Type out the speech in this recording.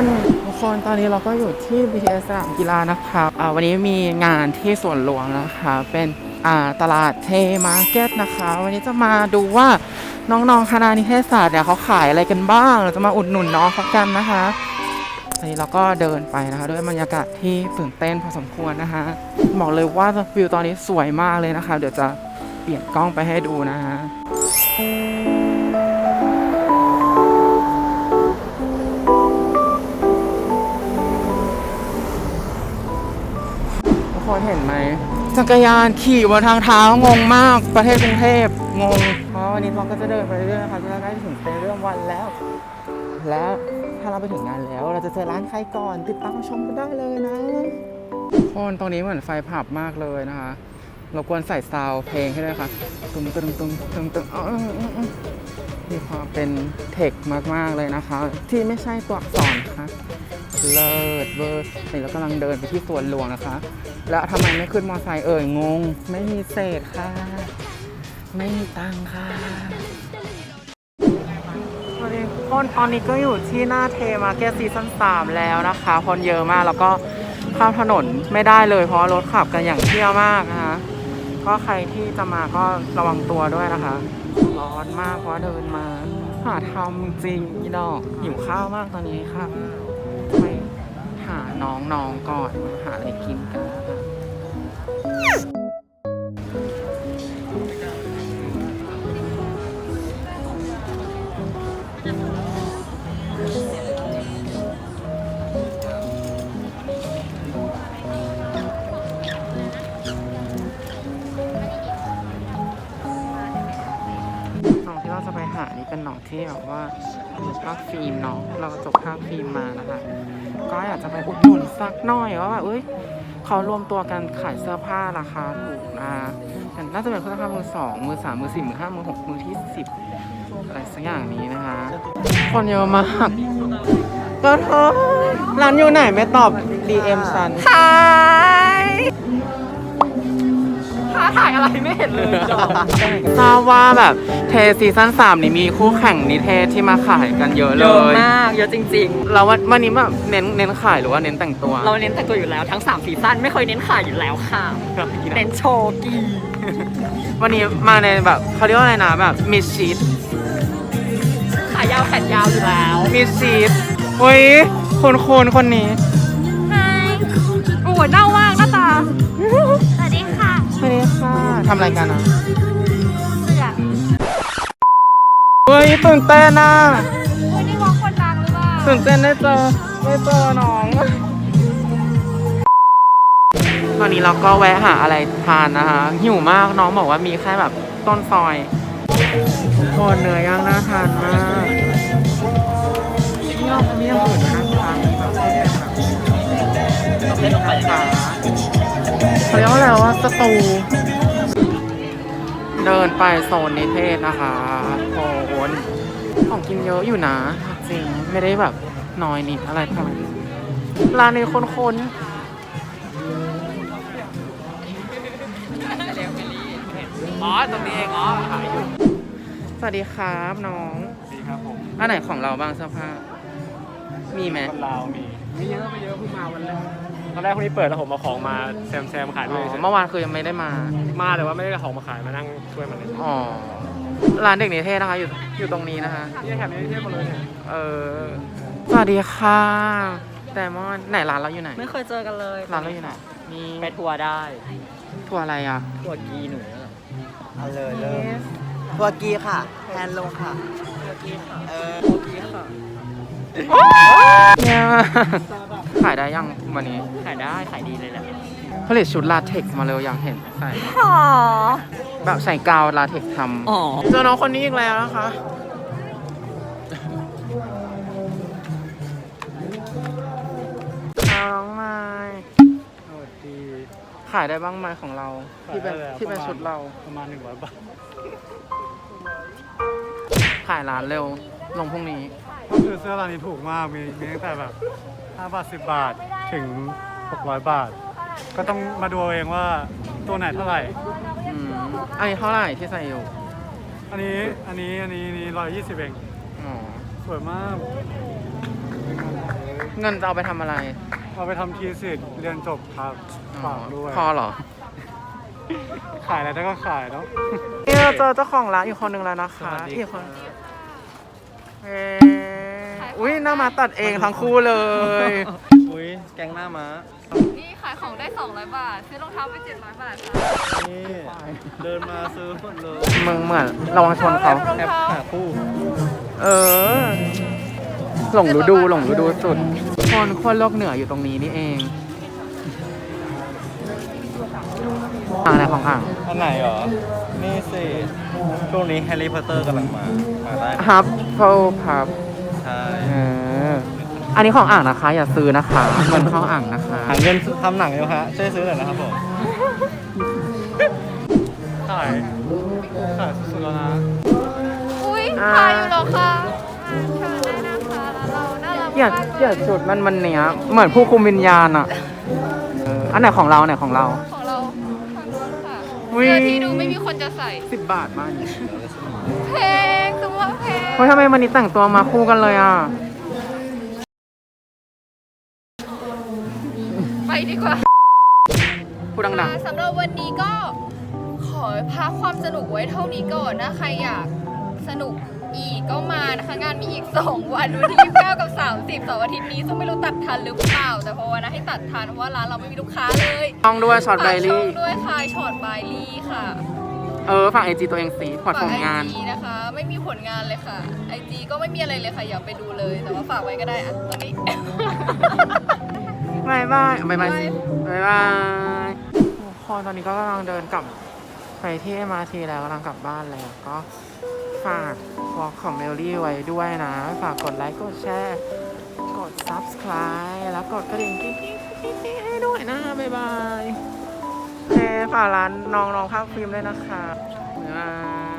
นทุกคนตอนนี้เราก็อยู่ที่ BTS สนามกีฬานะครับอ่าวันนี้มีงานที่สวนหลวงนะคะ เป็นอ่าตลาดเทมาร์เก็ตนะคะ วันนี้จะมาดูว่าน้องๆคณะนิเทศศาสตร์เนี่ยเขาขายอะไรกันบ้าง เราจะมาอุดหนุนน้องเขากันนะคะตอนนี้เราก็เดินไปนะคะ ด้วยบรรยากาศที่ตื่นเต้นพอสมควรนะคะบอกเลยว่าวิวตอนนี้สวยมากเลยนะคะ เดี๋ยวจะเปลี่ยนกล้องไปให้ดูนะคะ จักรยานขี่บนทางเท้างงมากประเทศกรุงเทพงงเพราะวันนี้เราก็จะเดินไปเรื่อยๆนะคะจนเราใกล้ถึงเตเรื่องวันแล้ว และถ้าเราไปถึงงานแล้ว เราจะเจอร้านใครก่อนติดตามชมกันได้เลยนะทุกคนตรงนี้เหมือนไฟผับมากเลยนะคะเราควรใส่ซาวด์เพลงให้ด้วยค่ะตุ้มตุ้มตุ้มตุ้มตุ้มอ๋ออืมอืมอืมมีความเป็นเทคมากๆเลยนะคะ ที่ไม่ใช่ตัวอักษรค่ะ เลิศเวอร์นี่เรากำลังเดินไปที่สวนหลวงนะคะ แล้วทำไมไม่ขึ้นมอไซค์เอ่ยงง ไม่มีเศษค่ะ ไม่มีตังค่ะสวัสดีคนตอนนี้ก็อยู่ที่หน้าเทมาร์เก็ตซีซั่น3แล้วนะคะคนเยอะมากแล้วก็ข้ามถนนไม่ได้เลยเพราะรถขับกันอย่างเที่ยวมากนะคะก็ใครที่จะมาก็ระวังตัวด้วยนะคะ ร้อนมากเพราะเดินมาหาทำจริงอีดอกหิวข้าวมากตอนนี้ค่ะ หาน้องๆก่อนหาอะไรกินกันนะคะน้องที่เราจะไปหานี่เป็นน้องที่แบบว่าภาคฟิล์มเนาะเราจบภาคฟิล์มมานะคะ ก็อยากจะไปอุดหนุนสักหน่อยว่าแบบเอ้ยเขารวมตัวกันขายเสื้อผ้าราคาถูกนะแต่น่าจะเป็นเสื้อผ้ามือสองมือสามมือสี่มือห้ามือหกมือที่สิบอะไรสักอย่างนี้นะคะ คนเยอะมากก็เธอร้านอยู่ไหนไม่ตอบ DM ฉันถ่ายท้าถ่ายอะไร ไม่เห็นเลยจอทราบว่าแบบเทซีซั่นสามนี่มีคู่แข่งนิเทศที่มาขายกันเยอะเลเยอะย มากเยอะจริงแล้ววันวันนี้แบบเน้นเน้นขายหรือว่าเน้นแต่งตัว ๆ เราเน้นแต่งตัวอยู่แล้วทั้ง3ซีซั่นไม่เคยเน้นขายอยู่แล้วค่ะเน้นโชว์กีวันนี้มาในแบบเขาเรียกว่าอะไรนะแบบมิดชีตขายาวแขนยาวอยู่แล้วมิดชีตเฮ้ยคนคนคนนี้ โอ้โหเน่ามากหน้าตา ค่ะทำอะไรกันอะเสือกเฮ้ยตื่นเต้นอะวันนี้วอลคนดังหรือเปล่าตื่นเต้นได้เจอได้เจอน้องตอนนี้เราก็แวะหาอะไรทานนะคะหิวมากน้องบอกว่ามีแค่แบบต้นซอยโคนเนื้อย่างน่าทานมากนี่เราไม่ยังอื่นน่าทานแบบที่เป็นแบบเป็นขา เขาเรียกว่าอะไรว่าสตู เดินไปโซนนิเทศนะคะโอนของกินเยอะอยู่นะ จริง ไม่ได้แบบน้อยนิดอะไรเท่าไหร่ร้านนี้ค้นๆอ๋อ ตรงนี้เองอ๋อขายอยู่ สวัสดีครับน้องดีครับผมอันไหนของเราบ้างเสื้อผ้ามีไหม คนลาวมี ไม่เยอะไม่เยอะเพิ่งมาวันแรก ตอนแรกคนนี้เปิดแล้วผมมาของมาแซมแซมขายอ๋ด้วยอเมื่อวานคือยังไม่ได้มา มาแต่ว่าไม่ได้เอาของมาขายมานั่งช่วยมันเลยอ๋อ ร้านเด็กนิเทศนะคะอยู่อยู่ตรงนี้นะคะนี่แถบนี้เที่ยวหมดเลยเนี่ยเออ สวัสดีค่ะแต่มอนไหนร้านเราอยู่ไหน ไม่เคยเจอกันเลยร้านเราอยู่ไหน มีไปทัวร์ได้ ทัวร์อะไรอะ ทัวร์กีหนูเอาเลยเริ่มตัวกีค่ะแทนลงค่ะ เออทัวร์กีค่ะ เนี่ย ขายได้ยังวันนี้ ขายได้ขายดีเลยแหละผลิตชุดลาเท็กซ์มาเร็วอยากเห็นใส่อ๋อแบบใส่กาวลาเท็กซ์ทำอ๋อเจอน้องคนนี้อีกแล้วนะคะ น้องไม้สวัสดีขายได้บ้างไหมของเรา ที่เป็นขายได้แล้วที่เป็นประมาณชุดเราประมาณหนึ่งร้อยบาทขายร้านเร็วลงพรุ่งนี้ ก็คือเสื้อร้านนี้ถูกมาก มีมีตั้งแต่แบบ 5 บาท 10 บาทถึง 600 บาท ก็ต้องมาดูเอาเองว่าตัวไหนเท่าไหร่ อืมอันนี้เท่าไหร่ที่ใส่อยู่อันนี้อันนี้อันนี้นี่ร้อยยี่สิบเอง อ๋อสวยมาก เงินจะเอาไปทำอะไรเอาไปทำทีสิทธิ์เรียนจบครับฝากด้วย พอเหรอ ขายอะไรได้ก็ขายเนาะนี่เราเจอเจ้าของร้านอีกคนหนึ่งแล้วนะคะสวัสดี อีกคนเอ้อุ้ยหน้ามาตัดเองทั้งคู่เลย อุ้ยแกงหน้าม้านี่ขายของได้ 200 บาท ซื้อรองเท้าไป 700 บาทค่ะนี่เดินมาซื้อหมดเลยมึงเหมือนระวังชนเขาแอปหาคู่ เออ หลงฤดูหลงฤดูสุด คนคนโลกเหนืออยู่ตรงนี้นี่เอง อ่างไหนของอ่างอันไหนเหรอ นี่สิช่วงนี้แฮร์รี่พอตเตอร์กำลังมา มาได้นะฮับโฟพับใช่เอออันนี้ของอ่างนะคะ อย่าซื้อนะคะเงินเข้าอ่างนะคะ หาเงินทำหนังอยู่ฮะ ช่วยซื้อหน่อยนะครับผมขายขายสุดๆแล้วนะ อุ้ยอ่าขายอยู่เหรอคะอ่าเชิญได้นะคะร้านเราน่ารักอย่ามากอย่าจุดมันมันเนี้ยเหมือนผู้คุมวิญญาณอะเอออันไหนของเราไหนของเรา ข สื้อที่ดูไม่มีคนจะใส่สิบบาทมากเพลงสมมติว่าเพลงเฮ้ยทำไมวันนี้แต่งตัวมาคู่กันเลยอะ ไปดีกว่าพูดดังค่ะสำหรับวันนี้ก็ขอพักความสนุกไว้เท่านี้ก่อนนะ ใครอยากสนุก อีกก็มานะคะงานมีอีก 2 วันวันที่29กับ 30เสาร์อาทิตย์นี้ซึ่งไม่รู้ตัดทันหรือเปล่า แต่ภาวนาให้ตัดทันเพราะว่าร้านเราไม่มีลูกค้าเลยๆต้องด้วยช็อตไบฝากช่รี่องด้วยค่ะช็อตไบลี่ค่ะเออฝั่งไอจีตัวเองสีพอร์ตผฝากลไองาน จีนะคะ ไม่มีผลงานเลยค่ะไอจีก็ไม่มีอะไรเลยค่ะอย่าไปดูเลย แต่ว่าฝากไว้ก็ได้อะตอนนี้ บายบายบายบายบ๊ายบายบายทุกคนตอนนี้ก็กำลังเดินกลับไปที่ MRT แล้วกำลังกลับบ้านแล้วก็ ฝากวอลของเมลลี่ไว้ด้วยนะ ฝากกดไลค์ กดแชร์ กด subscribe แล้วกดกระดิ่งกิ๊งกิ๊งกิ๊งกิ๊งให้ด้วยนะ บ๊ายบายโอเคฝากร้านน้องน้องภาคฟิล์มด้วยนะคะบ๊ายบาย